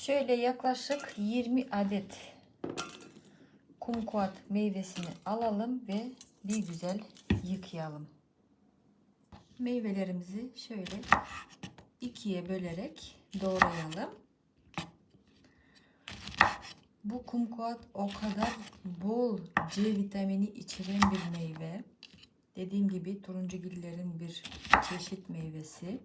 Şöyle yaklaşık 20 adet kumkuat meyvesini alalım ve bir güzel yıkayalım. Meyvelerimizi şöyle ikiye bölerek doğrayalım. Bu kumkuat o kadar bol C vitamini içeren bir meyve. Dediğim gibi turuncugillerin bir çeşit meyvesi.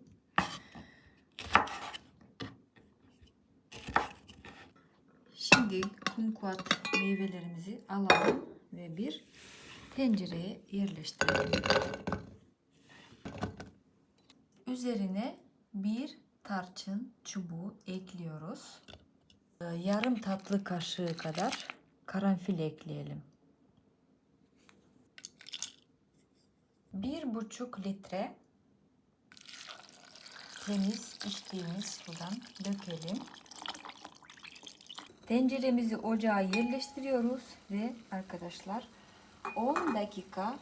Şimdi kumkuat meyvelerimizi alalım ve bir tencereye yerleştirelim. Üzerine bir tarçın çubuğu ekliyoruz. Ee, Yarım tatlı kaşığı kadar karanfil ekleyelim. Bir buçuk litre temiz içtiğimiz sudan dökelim. Tenceremizi ocağa yerleştiriyoruz ve arkadaşlar 10 dakika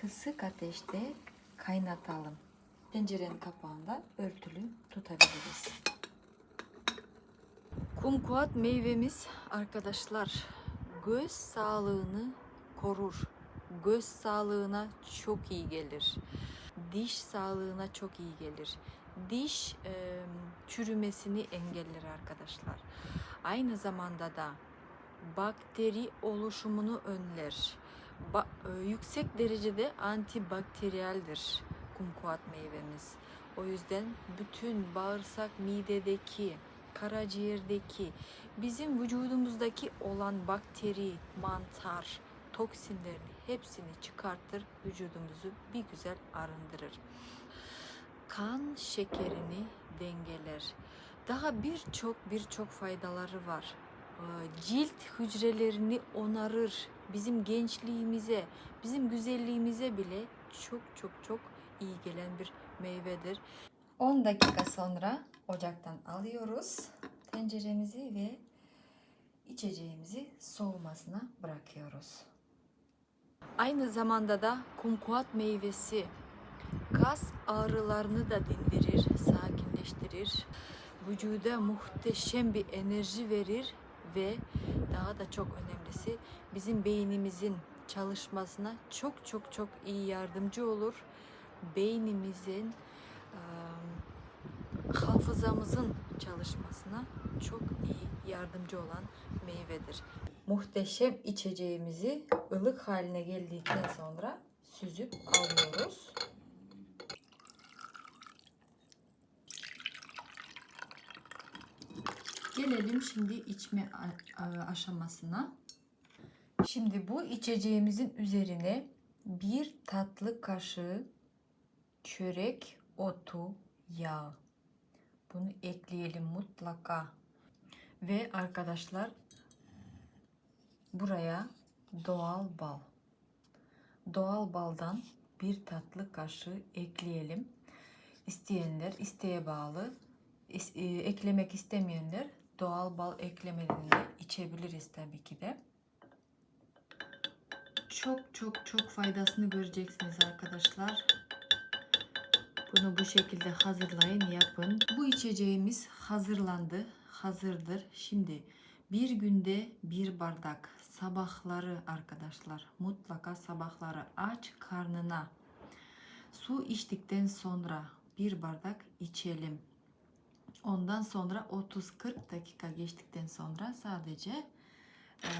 kısık ateşte kaynatalım. Tencerenin kapağında örtülü tutabiliriz. Kumkuat meyvemiz arkadaşlar göz sağlığını korur. Göz sağlığına çok iyi gelir. Diş sağlığına çok iyi gelir. Diş e, çürümesini engeller arkadaşlar. Aynı zamanda da bakteri oluşumunu önler. Ba- e, yüksek derecede antibakteriyeldir kumkuat meyvemiz. O yüzden bütün bağırsak, midedeki, karaciğerdeki, bizim vücudumuzdaki olan bakteri, mantar, toksinlerin hepsini çıkartır, vücudumuzu bir güzel arındırır. Kan şekerini dengeler. Daha birçok birçok faydaları var. Ee, Cilt hücrelerini onarır. Bizim gençliğimize, bizim güzelliğimize bile çok çok çok iyi gelen bir meyvedir. 10 dakika sonra ocaktan alıyoruz tenceremizi ve içeceğimizi soğumasına bırakıyoruz. Aynı zamanda da kumkuat meyvesi kas ağrılarını da dindirir, sakinleştirir. Vücuda muhteşem bir enerji verir ve daha da çok önemlisi bizim beynimizin çalışmasına çok çok çok iyi yardımcı olur. Beynimizin hafızamızın çalışmasına çok iyi yardımcı olan meyvedir. Muhteşem içeceğimizi ılık haline geldikten sonra süzüp alıyoruz. Gelelim şimdi içme aşamasına. Şimdi bu içeceğimizin üzerine bir tatlı kaşığı çörek otu yağı. Bunu ekleyelim mutlaka. Ve arkadaşlar buraya doğal bal. Doğal baldan bir tatlı kaşığı ekleyelim. İsteyenler isteğe bağlı. E, eklemek istemeyenler doğal bal eklemelerini de içebiliriz tabii ki de. Çok çok çok faydasını göreceksiniz arkadaşlar. Bunu bu şekilde hazırlayın, yapın. Bu içeceğimiz hazırlandı, hazırdır. Şimdi bir günde bir bardak sabahları arkadaşlar mutlaka sabahları aç karnına su içtikten sonra bir bardak içelim. Ondan sonra 30-40 dakika geçtikten sonra sadece e,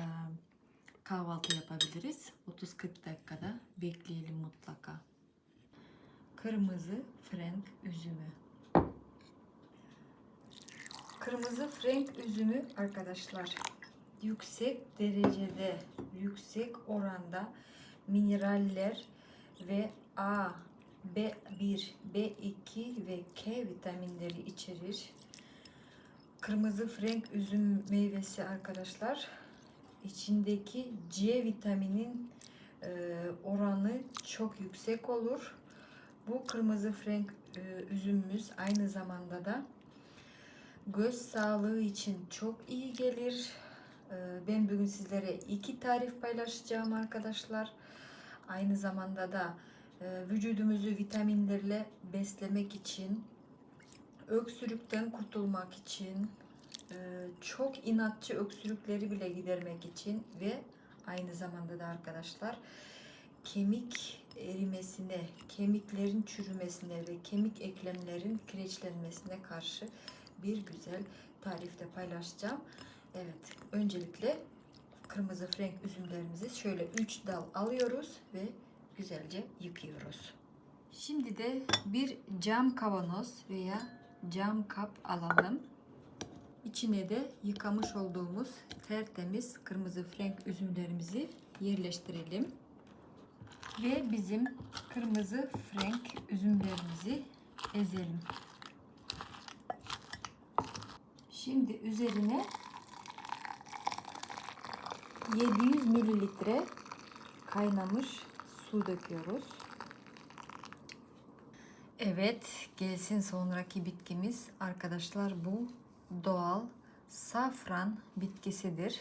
kahvaltı yapabiliriz. 30-40 dakikada bekleyelim mutlaka. Kırmızı frenk üzümü. Kırmızı frenk üzümü arkadaşlar yüksek derecede, yüksek oranda mineraller ve A, B1, B2 ve K vitaminleri içerir. Kırmızı frenk üzüm meyvesi arkadaşlar içindeki C vitaminin e, oranı çok yüksek olur. Bu kırmızı frenk e, üzümümüz aynı zamanda da göz sağlığı için çok iyi gelir. E, ben bugün sizlere iki tarif paylaşacağım arkadaşlar. Aynı zamanda da vücudumuzu vitaminlerle beslemek için, öksürükten kurtulmak için Ee, çok inatçı öksürükleri bile gidermek için ve aynı zamanda da arkadaşlar kemik erimesine, kemiklerin çürümesine ve kemik eklemlerin kireçlenmesine karşı bir güzel tarifte paylaşacağım. Evet, öncelikle kırmızı frenk üzümlerimizi şöyle 3 dal alıyoruz ve güzelce yıkıyoruz. Şimdi de bir cam kavanoz veya cam kap alalım. İçine de yıkamış olduğumuz tertemiz kırmızı frenk üzümlerimizi yerleştirelim. Ve bizim kırmızı frenk üzümlerimizi ezelim. Şimdi üzerine 700 mililitre kaynamış su döküyoruz. Evet, gelsin sonraki bitkimiz. Arkadaşlar bu doğal safran bitkisidir.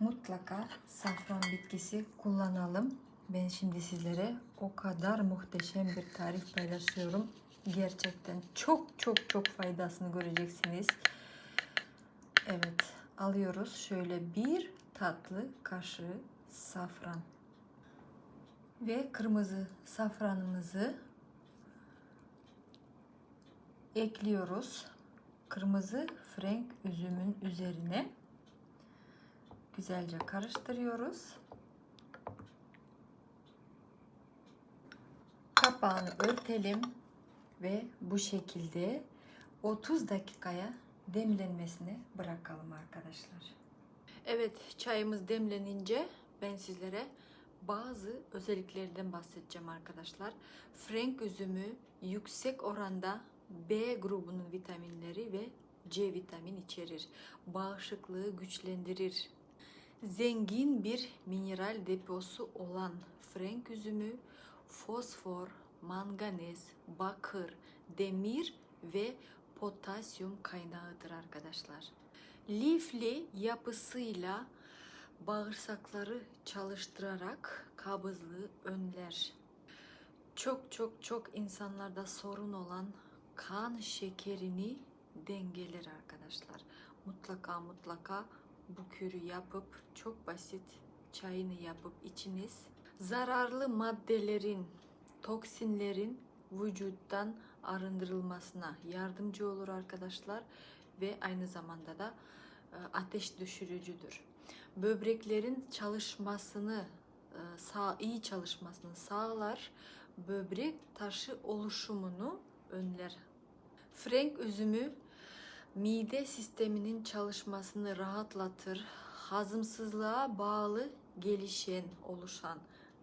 Mutlaka safran bitkisi kullanalım. Ben şimdi sizlere o kadar muhteşem bir tarif paylaşıyorum. Gerçekten çok çok çok faydasını göreceksiniz. Evet, alıyoruz şöyle bir tatlı kaşığı safran. Ve kırmızı safranımızı ekliyoruz. Kırmızı frenk üzümün üzerine güzelce karıştırıyoruz. Kapağını örtelim ve bu şekilde 30 dakikaya demlenmesine bırakalım arkadaşlar. Evet, çayımız demlenince ben sizlere bazı özelliklerinden bahsedeceğim arkadaşlar. Frenk üzümü yüksek oranda B grubunun vitaminleri ve C vitamin içerir. Bağışıklığı güçlendirir. Zengin bir mineral deposu olan frenk üzümü fosfor, manganez, bakır, demir ve potasyum kaynağıdır arkadaşlar. Lifli yapısıyla bağırsakları çalıştırarak kabızlığı önler. Çok çok çok insanlarda sorun olan kan şekerini dengeler arkadaşlar. Mutlaka mutlaka bu kürü yapıp çok basit çayını yapıp içiniz. Zararlı maddelerin, toksinlerin vücuttan arındırılmasına yardımcı olur arkadaşlar ve aynı zamanda da e, ateş düşürücüdür. Böbreklerin çalışmasını e, sağ iyi çalışmasını sağlar. Böbrek taşı oluşumunu önler. Frenk üzümü mide sisteminin çalışmasını rahatlatır. Hazımsızlığa bağlı gelişen, oluşan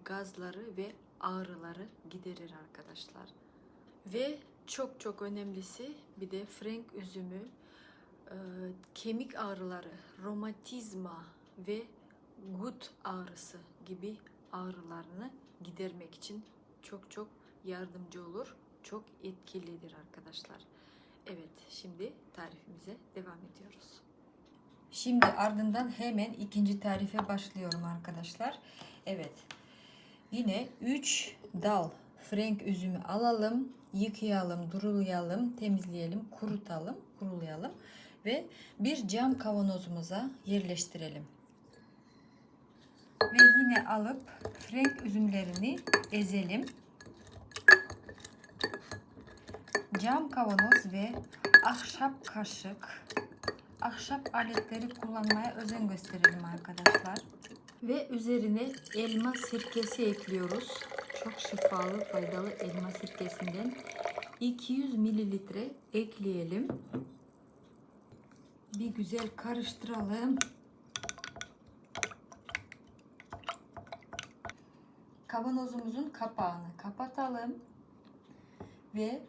gazları ve ağrıları giderir arkadaşlar. Ve çok çok önemlisi bir de frenk üzümü e, kemik ağrıları, romatizma ve gut ağrısı gibi ağrılarını gidermek için çok çok yardımcı olur. Çok etkilidir arkadaşlar. Evet, şimdi tarifimize devam ediyoruz. Şimdi ardından hemen ikinci tarife başlıyorum arkadaşlar. Evet. Yine 3 dal frenk üzümü alalım, yıkayalım, durulayalım, temizleyelim, kurutalım, kurulayalım ve bir cam kavanozumuza yerleştirelim. Ve yine alıp frenk üzümlerini ezelim. Cam kavanoz ve ahşap kaşık, ahşap aletleri kullanmaya özen gösterelim arkadaşlar. Ve üzerine elma sirkesi ekliyoruz. Çok şifalı, faydalı elma sirkesinden 200 mililitre ekleyelim. Bir güzel karıştıralım. Kavanozumuzun kapağını kapatalım ve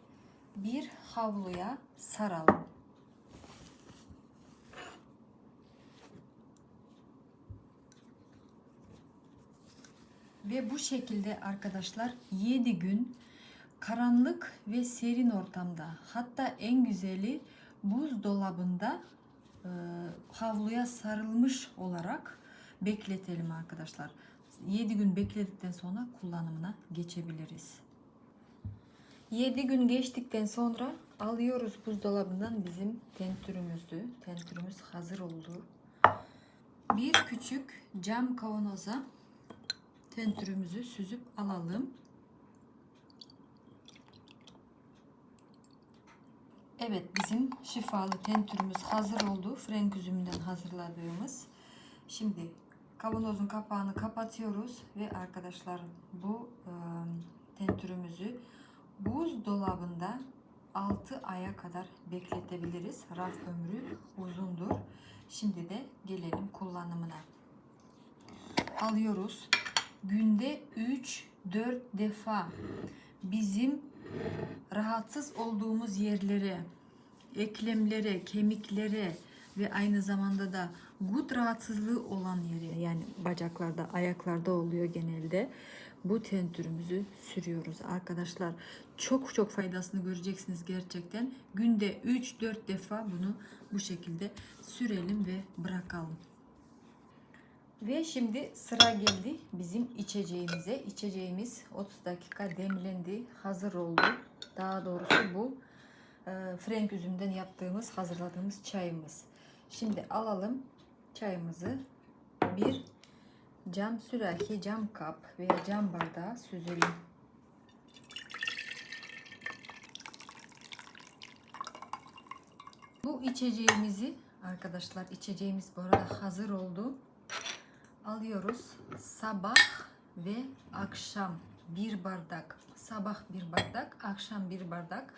bir havluya saralım. Ve bu şekilde arkadaşlar 7 gün karanlık ve serin ortamda hatta en güzeli buzdolabında e, havluya sarılmış olarak bekletelim arkadaşlar. 7 gün bekledikten sonra kullanımına geçebiliriz. 7 gün geçtikten sonra alıyoruz buzdolabından bizim tentürümüzü. Tentürümüz hazır oldu. Bir küçük cam kavanoza tentürümüzü süzüp alalım. Evet bizim şifalı tentürümüz hazır oldu. Frenk üzümünden hazırladığımız. Şimdi kavanozun kapağını kapatıyoruz ve arkadaşlar bu e, tentürümüzü buzdolabında 6 aya kadar bekletebiliriz. Raf ömrü uzundur. Şimdi de gelelim kullanımına. Alıyoruz. Günde 3-4 defa bizim rahatsız olduğumuz yerlere, eklemlere, kemiklere ve aynı zamanda da gut rahatsızlığı olan yere yani bacaklarda, ayaklarda oluyor genelde. Bu tentürümüzü sürüyoruz arkadaşlar. Çok çok faydasını göreceksiniz gerçekten. Günde 3-4 defa bunu bu şekilde sürelim ve bırakalım. Ve şimdi sıra geldi bizim içeceğimize. İçeceğimiz 30 dakika demlendi, hazır oldu. Daha doğrusu bu e, frenk üzümden yaptığımız, hazırladığımız çayımız. Şimdi alalım çayımızı bir cam sürahi, cam kap veya cam bardağa süzelim. Bu içeceğimizi arkadaşlar içeceğimiz bu arada hazır oldu alıyoruz. Sabah ve akşam bir bardak. Sabah bir bardak, akşam bir bardak.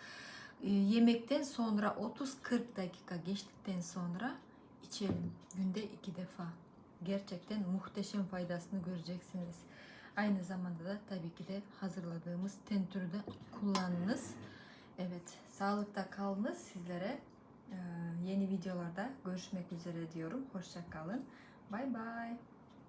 E, yemekten sonra 30-40 dakika geçtikten sonra içelim. Günde iki defa. Gerçekten muhteşem faydasını göreceksiniz. Aynı zamanda da tabii ki de hazırladığımız tentürü de kullanınız. Evet, sağlıkta kalınız sizlere. Yeni videolarda görüşmek üzere diyorum. Hoşça kalın. Bye bye.